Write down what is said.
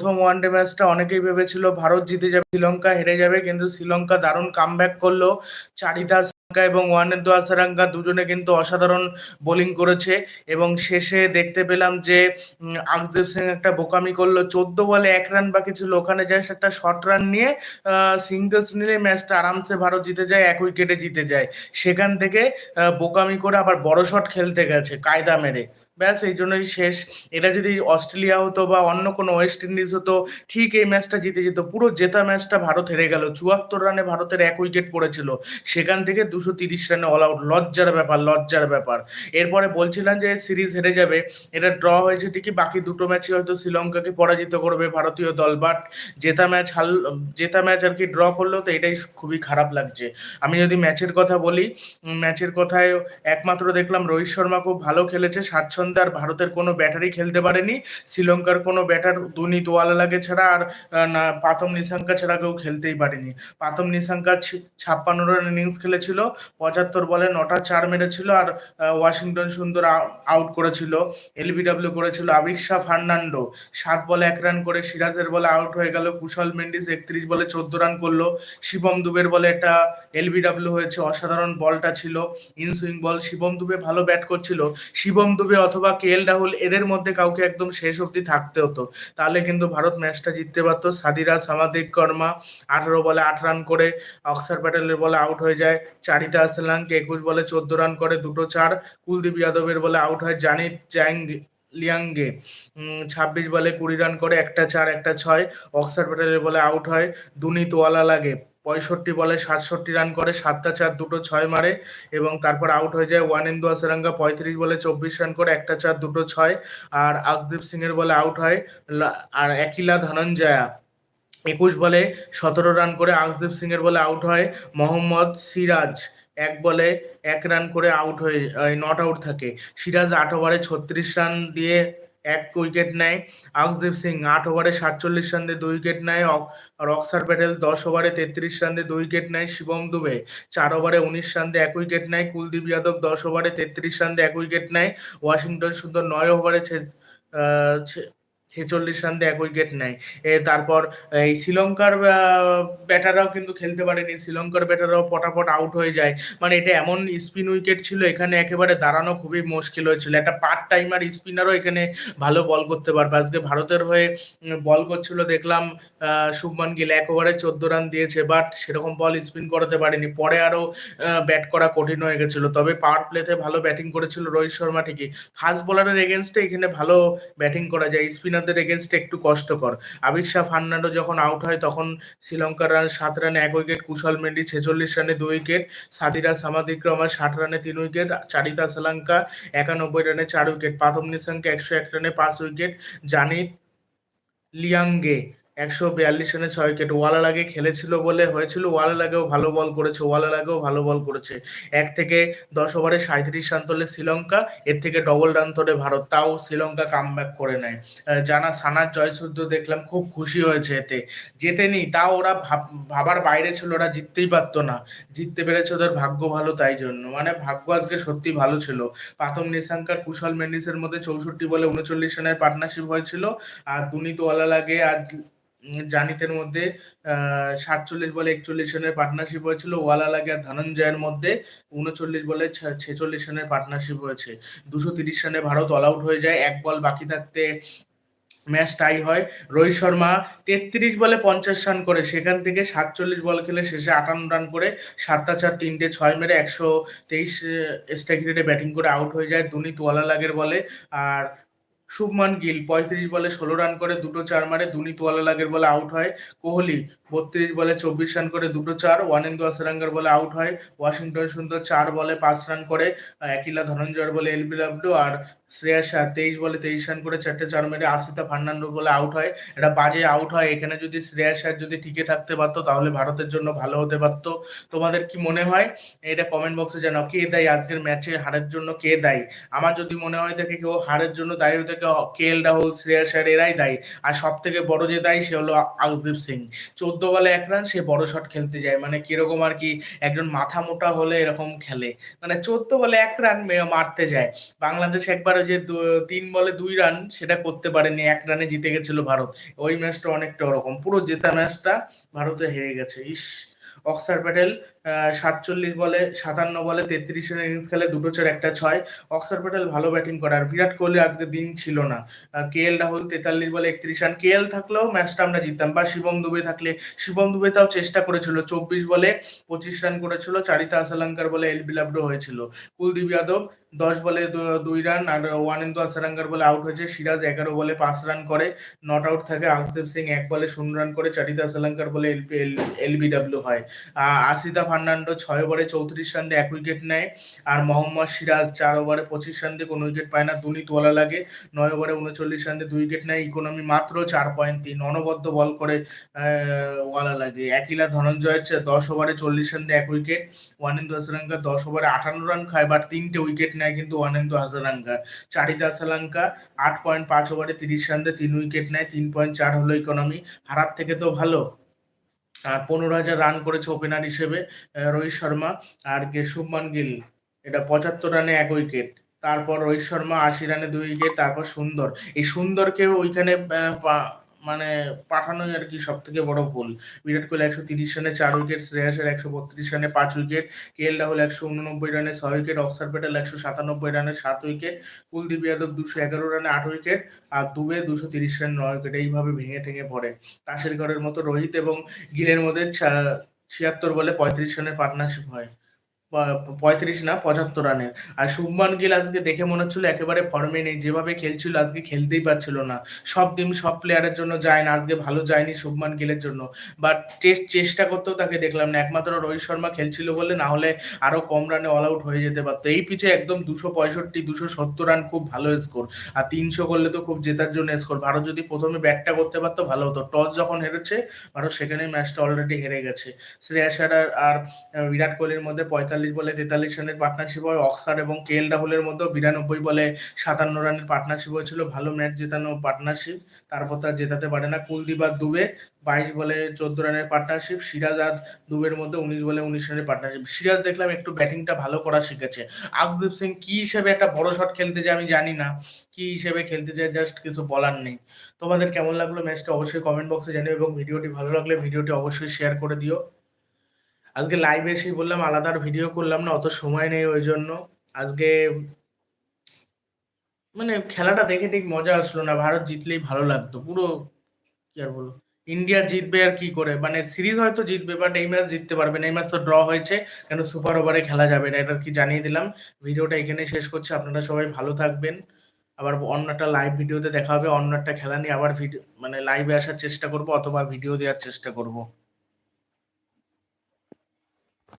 প্রথম ওয়ানডে ম্যাচটা অনেকেই ভেবেছিল ভারত জিতে যাবে, শ্রীলঙ্কা হেরে যাবে, কিন্তু শ্রীলঙ্কা দারুণ কামব্যাক করল। চারিতা সাঙ্গা এবং ওয়ানেন্দু আসারাঙ্গা দুজনে কিন্তু অসাধারণ বোলিং করেছে এবং শেষে দেখতে পেলাম যে আকদেব সিং একটা বোকামি করল। চোদ্দ বলে এক রান বাকি ছিল, ওখানে জাস্ট একটা শর্ট রান নিয়ে সিঙ্গলস নিলে ম্যাচটা আরামসে ভারত জিতে যায়, এক উইকেটে জিতে যায়। সেখান থেকে বোকামি করে আবার বড় শট খেলতে গেছে, কায়দা মেরে। ব্যাস, এই জন্যই শেষ। এটা যদি অস্ট্রেলিয়া হতো বা অন্য কোনো ওয়েস্ট ইন্ডিজ হতো, ঠিক এই ম্যাচটা জিতে যেত। পুরো জেতা ম্যাচটা ভারত হেরে গেল। চুয়াত্তর রানে ভারতের এক উইকেট পড়েছিল। সেখান থেকে দুশো তিরিশ রানে অল আউট লজ্জার ব্যাপার লজ্জার ব্যাপার। এরপরে বলছিলাম যে সিরিজ হেরে যাবে। এটা ড্র হয়েছে ঠিকই। বাকি দুটো ম্যাচে হয়তো শ্রীলঙ্কাকে পরাজিত করবে ভারতীয় দল। বাট জেতা ম্যাচ হাল, জেতা ম্যাচ আর কি ড্র করলেও তো এটাই খুবই খারাপ লাগছে। আমি যদি ম্যাচের কথা বলি, ম্যাচের কথায় একমাত্র দেখলাম রোহিত শর্মা খুব ভালো খেলেছে। স্বাচ্ছন্দ্যে আর ভারতের কোনো ব্যাটারই খেলতে পারেনি। শ্রীলঙ্কার কোনো ব্যাটার দুনিত লাগে ছাড়া আর পাতম নিশাঙ্কা ছাড়া কেউ খেলতেই পারেনি। পাতম নিশাঙ্কা ছাপ্পান্ন রান ইনিংস খেলেছিল, পঁচাত্তর বলে নটা চার মেরেছিল আর ওয়াশিংটন সুন্দর আউট করেছিল, এলবিডব্লিউ করেছিল। আবিশা ফার্নান্ডো সাত বলে এক রান করে, সিরাজের বলে আউট হয়ে গেল, কুশল মেন্ডিস একত্রিশ বলে চোদ্দ রান করল, শিবম দুবের বলে একটা এলবিডব্লিউ হয়েছে, অসাধারণ বলটা ছিল ইনসুইং বল। শিবম দুবে ভালো ব্যাট করছিল, শিবম দুবে অথবা কে এল রাহুল এদের মধ্যে কাউকে একদম শেষ অবধি থাকতে হতো। তাহলে কিন্তু ভারত ম্যাচটা জিততে পারতো। সাদিরা, সামাদিক, কর্মা, আঠারো বলে আট রান করে অক্সার প্যাটেলের বলে আউট হয়ে যায়। চারিতা আসলামকে একুশ বলে চোদ্দ রান করে, দুটো চার। কুলদীপ যাদবের বলে আউট হয় জানিত চ্যাং লিয়াঙ্গে ছাব্বিশ বলে কুড়ি রান করে, একটা চার, একটা ছয়। অক্সার প্যাটেলের বলে আউট হয় দুনি তোয়ালা লাগে। পঁয়ষট্টি বলে, সাতষট্টি রান করে, সাতটা চার, দুটো ছয় মারে এবং তারপর আউট হয়ে যায় ওয়ানেন্দু আসারাঙ্গা পঁয়ত্রিশ বলে, চব্বিশ রান করে, একটা চার, দুটো ছয় আর আকদীপ সিং এর বলে আউট হয় আর একিলা ধনঞ্জয়া। একুশ বলে, সতেরো রান করে আকদীপ সিং এর বলে আউট হয় মোহাম্মদ সিরাজ। এক বলে, এক রান করে আউট হয়ে নট আউট থাকে। সিরাজ আট ওভারে ছত্রিশ রান দিয়ে এক উইকেট নেয়। আকসদীপ সিং আট ওভারে সাতচল্লিশ রান দিয়ে দুই উইকেট নেয়। আর প্যাটেল দশ ওভারে তেত্রিশ রান দিয়ে দুই উইকেট নেয়। শিবম দুবে চার ওভারে উনিশ রান দিয়ে এক উইকেট নেয়। কুলদীপ যাদব দশ ওভারে তেত্রিশ রান দিয়ে এক উইকেট নেয়। ওয়াশিংটন সুন্দর নয় ওভারে ছেচল্লিশ রান দিয়ে এক উইকেট নেয়। তারপর, এই শ্রীলঙ্কার ব্যাটাররাও কিন্তু খেলতে পারেনি। শ্রীলঙ্কার ব্যাটাররাও পটাপট আউট হয়ে যায়। মানে এটা এমন স্পিন উইকেট ছিল, এখানে একেবারে দাঁড়ানো খুবই মুশকিল হয়েছিল। একটা পার্ট টাইমার স্পিনারও এখানে ভালো বল করতে পারবে। আজকে ভারতের হয়ে বল করছিল, দেখলাম শুভমান গিল এক ওভারে চোদ্দ রান দিয়েছে বাট সেরকম বল স্পিন করাতে পারেনি। পরে আরও ব্যাট করা কঠিন হয়ে গেছিল। তবে পাওয়ার প্লেতে ভালো ব্যাটিং করেছিল রোহিত শর্মা ঠিকই। ফাস্ট বোলারের এগেনস্টে এখানে ভালো ব্যাটিং করা যায়। স্পিনারদের এগেনস্টে একটু কষ্টকর। আবির ফার্নান্ডো যখন আউট হয়, তখন শ্রীলঙ্কার রান সাত রানে এক উইকেট কুশল মেন্ডি ছেচল্লিশ রানে দুই উইকেট সাদিরা সামাদিক্রমা ষাট রানে তিন উইকেট চারিতা শ্রীলঙ্কা একানব্বই রানে চার উইকেট পাথম নিশাঙ্কে একশো এক রানে পাঁচ উইকেট জানিত লিয়াঙ্গে একশো বিয়াল্লিশ রানে ছয় উইকেট। ওয়ালালাগে খেলেছিল বলে হয়েছিল ওয়ালালাগেও ভালো বল করেছে ওয়ালালাগেও ভালো বল করেছে। এক থেকে দশ ওভারে সাঁইত্রিশ রান তোলে শ্রীলঙ্কা, এর থেকে ডবল রান তোলে ভারত, তাও শ্রীলঙ্কা কামব্যাক করে নেয়। জানা সানার জয়সূর্য দেখলাম খুব খুশি হয়েছে এতে। জেতেনি তাও ওরা ভাব- ভাবার বাইরে ছিল, ওরা জিততেই পারতো না। জিততে পেরেছে ওদের ভাগ্য ভালো তাই জন্য। মানে ভাগ্য আজকে সত্যি ভালো ছিল। প্রাথম নিশাঙ্কার কুশল মেন্ডিসের মধ্যে চৌষট্টি বলে উনচল্লিশ রানের পার্টনারশিপ হয়েছিল। আর দুনিত ওয়ালা লাগে আর জানিতের মধ্যে সাতচল্লিশ বলে একচল্লিশ রানের পার্টনারশিপ হয়েছিল। ওয়ালা লাগে আর ধনঞ্জয়ের মধ্যে উনচল্লিশ বলে ছেচল্লিশ রানের পার্টনারশিপ হয়েছে। দুশো তিরিশ রানে ভারত অল আউট হয়ে যায়। এক বল বাকি থাকতে ম্যাচ টাই হয়। রোহিত শর্মা তেত্রিশ বলে পঞ্চাশ রান করে। সেখান থেকে সাতচল্লিশ বল খেলে শেষে আটান্ন রান করে। সাতটা চার, তিনটে ছয় মেরে একশো তেইশ স্ট্রাইক রেটে ব্যাটিং করে আউট হয়ে যায়। দুনিত ওয়ালালাগের বলে। আর শুভমান গিল, পঁয়ত্রিশ বলে ষোলো রান করে, দুটো চার মারে দুনিত ওয়ালালাগের বলে আউট হয়। কোহলি, বত্রিশ বলে চব্বিশ রান করে, দুটো চার। ওয়ানেন্দু আসরাঙ্গার বলে আউট হয়। ওয়াশিংটন সুন্দর চার বলে পাঁচ রান করে একিলা ধনঞ্জয়ের বলে এলবিডব্লিউ আর শ্রেয়াস তেইশ বলে তেইশ রান করে চারটে চার মেরে আশিতা ফার্নান্ডো বলে আউট হয়। এটা বাজে আউট হয়। এখানে যদি শ্রেয়াস যদি টিকে থাকতে পারতো, তাহলে ভারতের জন্য ভালো হতে পারতো। তোমাদের কি মনে হয়? এটা কমেন্ট বক্সে জানাও। কে দায়ী আজকের ম্যাচে হারের জন্য কে দায়ী? আমার যদি মনে হয় থাকে কেউ হারের জন্য দায়ী হয়ে থাকে কে এল রাহুল শ্রেয়াস এরাই দায়ী। আর সব থেকে বড় যে দায়ী, সে হলো আকদীপ সিং। চোদ্দ বলে এক রান সে বড় শট খেলতে যায়। মানে কীরকম আর কি, একজন মাথা মোটা হলে এরকম খেলে। মানে চোদ্দ বলে এক রান মারতে যায়। বাংলাদেশ একবার যে তিন বলে দুই রান সেটা করতে পারেনি, এক রানে জিতে গেছিল ভারত। ওই ম্যাচটা অনেকটা ওরকম। পুরো জেতা ম্যাচটা ভারতে হেরে গেছে। ইস। অক্সার প্যাটেল সাতচল্লিশ বলে, সাতান্ন বলে, তেত্রিশ রান ইনিংস খেলে দুটো চার, একটা ছয়। অক্সার প্যাটেল ভালো ব্যাটিং করে আর বিরাট কোহলি আজকে দিন ছিল না। কে এল রাহুল তেতাল্লিশ বলে একত্রিশ রান। কে এল থাকলেও ম্যাচটা আমরা জিততাম। বা শিবম দুবে থাকলে, শিবম দুবে তাও চেষ্টা করেছিল। চব্বিশ বলে পঁচিশ রান করেছিল। চারিতা আসালাঙ্কার বলে এল বিলাব্ড হয়েছিল। কুলদীপ যাদব দশ বলে দুই রান আর ওয়ানেন্দু আসারাঙ্গার বলে আউট হয়েছে। সিরাজ এগারো বলে পাঁচ রান করে। নট আউট থাকে। আর্শদীপ সিং এক বলে শূন্য রান করে। চারিতা আসালাঙ্কার বলে এল এল এলবিডব্লিউ হয়। আহ, আশিতা ফার্নান্ডো ছয় ওভারে চৌত্রিশ রান দিয়ে এক উইকেট নেয় আর মোহাম্মদ সিরাজ চার ওভারে পঁচিশ রান দিয়ে কোনো উইকেট পায় না। দুনি ওয়ালা লাগে। নয় ওভারে উনচল্লিশ রান দিয়ে দুই উইকেট নেয়। ইকোনমি মাত্র চার পয়েন্ট তিন। অনবদ্য বল করে ওয়ালা লাগে। একিলা ধনঞ্জয়ের দশ ওভারে চল্লিশ রান দিয়ে এক উইকেট। ওয়ানেন্দু হাসারাঙ্কা দশ ওভারে আটান্ন রান খায় বাট তিনটে উইকেট নেয় কিন্তু ওয়ানেন্দু হাসারাঙ্কা। চারিতা শ্রীলঙ্কা আট পয়েন্ট পাঁচ ওভারে তিরিশ রান দিয়ে তিন উইকেট নেয়। তিন পয়েন্ট চার হলো ইকোনমি। হারার থেকে তো ভালো। আর পনেরো হাজার রান করেছে ওপেনার হিসেবে রোহিত শর্মা আর কে, শুভমান গিল। এটা পঁচাত্তর রানে এক উইকেট তারপর রোহিত শর্মা আশি রানে দুই উইকেট তারপর সুন্দর। এই সুন্দরকে ওইখানে মানে পাঠানোই আর কি সব থেকে বড় ভুল। বিরাট কোহলি একশো তিরিশ রানে চার উইকেট শ্রেয়াসের একশো বত্রিশ রানে পাঁচ উইকেট, কে এল রাহুল একশো উননব্বই রানে ছয় উইকেট, অক্সার প্যাটেল একশো সাতানব্বই রানে সাত উইকেট, কুলদীপ যাদব দুশো এগারো রানে আট উইকেট আর দুবে দুশো তিরিশ রানে নয় উইকেট। এইভাবে ভেঙে ঠেঙে পড়ে। তাসের ঘরের মতো রোহিত এবং গিলের মধ্যে ছিয়াত্তর বলে পঁয়ত্রিশ রানের পার্টনারশিপ হয়। পঁয়ত্রিশ না, পঁচাত্তর রানের। আর শুভমান গিল আজকে দেখে মনে হচ্ছিল একেবারে ফর্মে নেই, যেভাবে খেলছিল আজকে খেলতেই পারছিল না। সব দিন সব প্লেয়ারের জন্য যায় না, আজকে ভালো যায়নি শুভমান গিলের জন্য। বাট টেস্ট চেষ্টা করতেও তাকে দেখলাম না, একমাত্র রোহিত শর্মা খেলছিল বলে না হলে আরও কম রানে অল আউট হয়ে যেতে পারতো। এই পিচে একদম দুশো পঁয়ষট্টি, দুশো সত্তর রান খুব ভালো স্কোর আর তিনশো করলে তো খুব জেতার জন্য স্কোর ভারত যদি প্রথমে ব্যাটটা করতে পারতো, ভালো হতো। টস যখন হেরেছে, ভারত সেখানেই ম্যাচটা অলরেডি হেরে গেছে। শ্রেয়াস আর বিরাট কোহলির মধ্যে পঁয়তাল্লিশ বলে তেতাল্লিশ রানের পার্টনারশিপ হয়। অক্সার এবং কে এল রাহুলের মধ্যে বিরানব্বই বলে সাতান্ন রানের পার্টনারশিপ হয়েছিল। ভালো ম্যাচ জেতানো পার্টনারশিপ তারপর তার জেতাতে পারে না। কুলদীপ আর দুবে বাইশ বলে চোদ্দ রানের পার্টনারশিপ সিরাজ আর দুবের মধ্যে উনিশ বলে উনিশ রানের পার্টনারশিপ সিরাজ দেখলাম একটু ব্যাটিংটা ভালো করা শিখেছে। আকদীপ সিং কি হিসেবে একটা বড় শট খেলতে যায় আমি জানি না। কি হিসেবে খেলতে যায় জাস্ট কিছু বলার নেই। তোমাদের কেমন লাগল ম্যাচটা অবশ্যই কমেন্ট বক্সে জানিও এবং ভিডিওটি ভালো লাগলে ভিডিওটি অবশ্যই শেয়ার করে দিও। আজকে লাইভে এসেই বললাম, আলাদা আর ভিডিও করলাম না, অত সময় নেই ওই জন্য। আজকে মানে খেলাটা দেখে ঠিক মজা আসলো না, ভারত জিতলেই ভালো লাগতো। পুরো কি আর বলব, ইন্ডিয়া জিতবে আর কি করে? মানে সিরিজ হয়তো জিতবে বাট এই ম্যাচ জিততে পারবে না। এই ম্যাচ তো ড্র হয়েছে, কেন সুপার ওভারে খেলা যাবে না? এটা কি জানিয়ে দিলাম। ভিডিওটা এখানে শেষ করছি। আপনারা সবাই ভালো থাকবেন। আবার অন্য একটা লাইভ ভিডিওতে দেখা হবে। অন্য একটা খেলা নিয়ে আবার ভিডিও মানে লাইভে আসার চেষ্টা করব, অথবা ভিডিও দেওয়ার চেষ্টা করব।